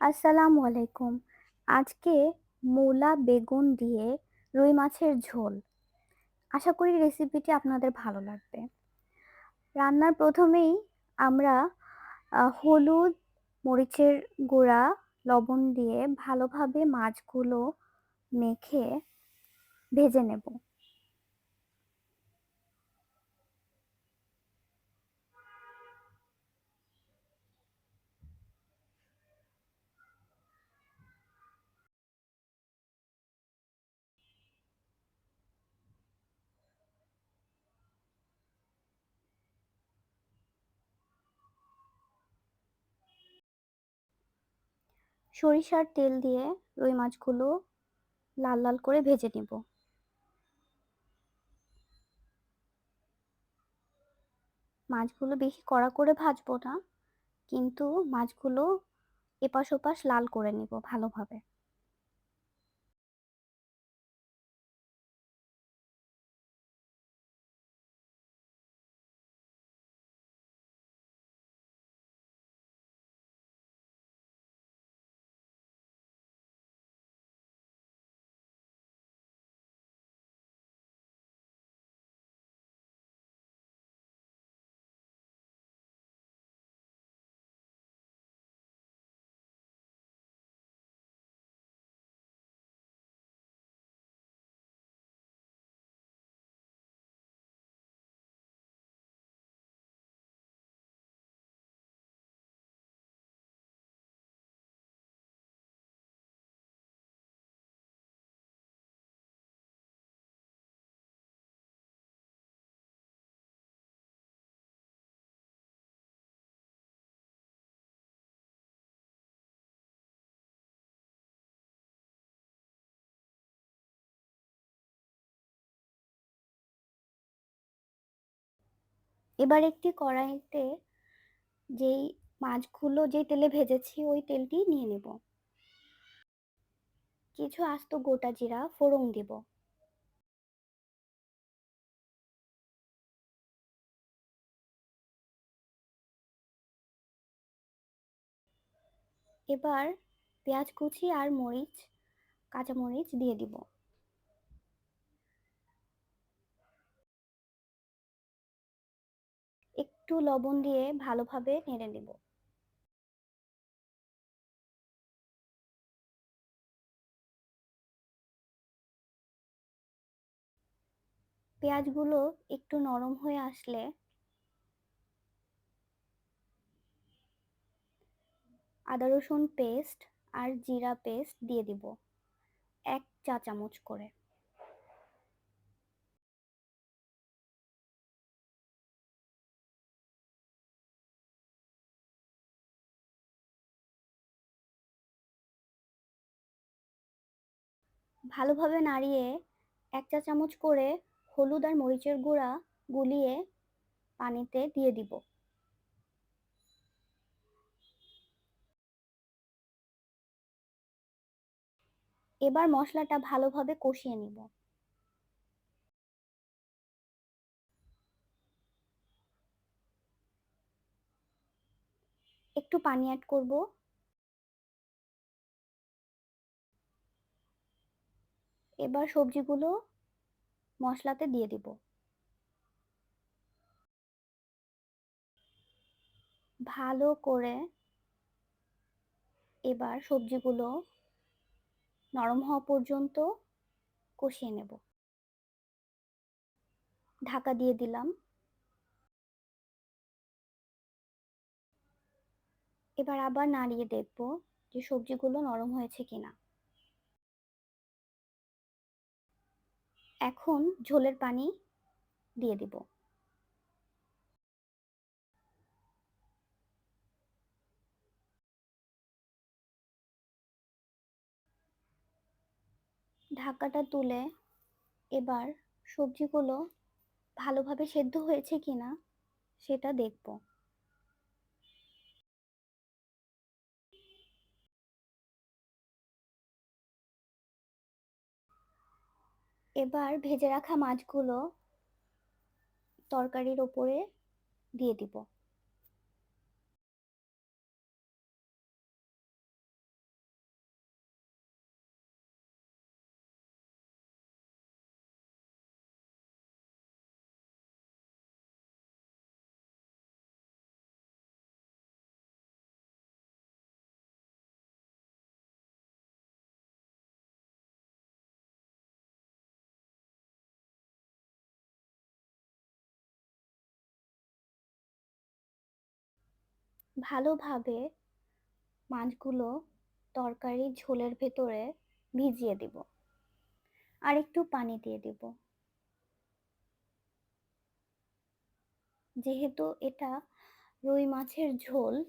আসসালামু আলাইকুম। আজকে মূলা বেগুন দিয়ে রুই মাছের ঝোল। আশা করি রেসিপিটি আপনাদের ভালো লাগবে। রান্নার প্রথমেই আমরা হলুদ, মরিচের গুঁড়া, লবণ দিয়ে ভালোভাবে মাছগুলো মেখে ভেজে নেব। সরিষার তেল দিয়ে রুই মাছগুলো লাল লাল করে ভেজে নিব। মাছগুলো বেশি কড়া করে ভাজবো না, কিন্তু মাছগুলো এপাশ ওপাশ লাল করে নিব ভালোভাবে। এবার একটি কড়াইতে যেই মাছগুলো, যেই তেলে ভেজেছি, ওই তেলটি নিয়ে নেব। কিছু আস্ত গোটা জিরা ফোড়ন দিব। এবার পেঁয়াজ কুচি আর মরিচ কাঁচা মরিচ দিয়ে দিব। একটু লবণ দিয়ে ভালোভাবে নেড়ে নেব। পেঁয়াজগুলো একটু নরম হয়ে আসলে আদা রসুন পেস্ট আর জিরা পেস্ট দিয়ে দিব, এক চা চামচ করে। ভালোভাবে নাড়িয়ে এক চা চামচ করে হলুদ আর মরিচের গুঁড়া গুলিয়ে পানিতে দিয়ে দিব। এবার মশলাটা ভালোভাবে কষিয়ে নিব। একটু পানি অ্যাড করব। এবার সবজিগুলো মশলাতে দিয়ে দিব। ভালো করে এবার সবজিগুলো নরম হওয়া পর্যন্ত কষিয়ে নেব। ঢাকা দিয়ে দিলাম। এবার আবার নাড়িয়ে দেখব যে সবজিগুলো নরম হয়েছে কিনা। এখন ঝোলের পানি দিয়ে দিব। ঢাকাটা তুলে এবার সবজিগুলো ভালোভাবে সেদ্ধ হয়েছে কিনা সেটা দেখব। এবার ভেজে রাখা মাছগুলো তরকারির ওপরে দিয়ে দিব। ভালোভাবে মাছগুলো তরকারি ঝোলের ভেতরে ভিজিয়ে দিব। আর একটু পানি দিয়ে দিব। যেহেতু এটা রুই মাছের ঝোল,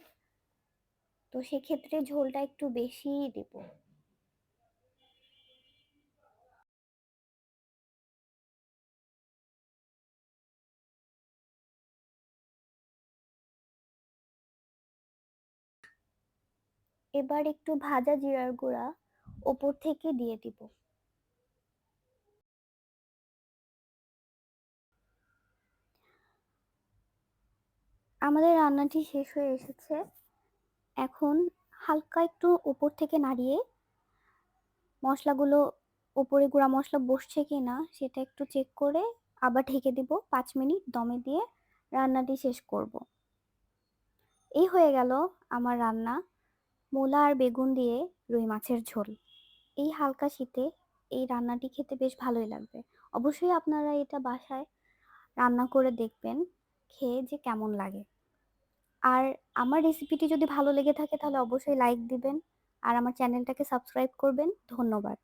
তো সেক্ষেত্রে ঝোলটা একটু বেশিই দিব। এবার একটু ভাজা জিরার গুঁড়া ওপর থেকে দিয়ে দিব। আমাদের রান্নাটি শেষ হয়ে এসেছে। এখন হালকা একটু উপর থেকে নাড়িয়ে মশলাগুলো উপরে গুঁড়া মশলা বসছে কি না সেটা একটু চেক করে আবার ঢেকে দিব পাঁচ মিনিট দমে দিয়ে রান্নাটি শেষ করব। এই হয়ে গেল আমার রান্না। মূলা আর বেগুন দিয়ে রুই মাছের ঝোল। এই হালকা শীতে এই রান্নাটি খেতে বেশ ভালোই লাগবে। অবশ্যই আপনারা এটা বাসায় রান্না করে দেখবেন, খেয়ে যে কেমন লাগে। আর আমার রেসিপিটি যদি ভালো লেগে থাকে তাহলে অবশ্যই লাইক দিবেন আর আমার চ্যানেলটাকে সাবস্ক্রাইব করবেন। ধন্যবাদ।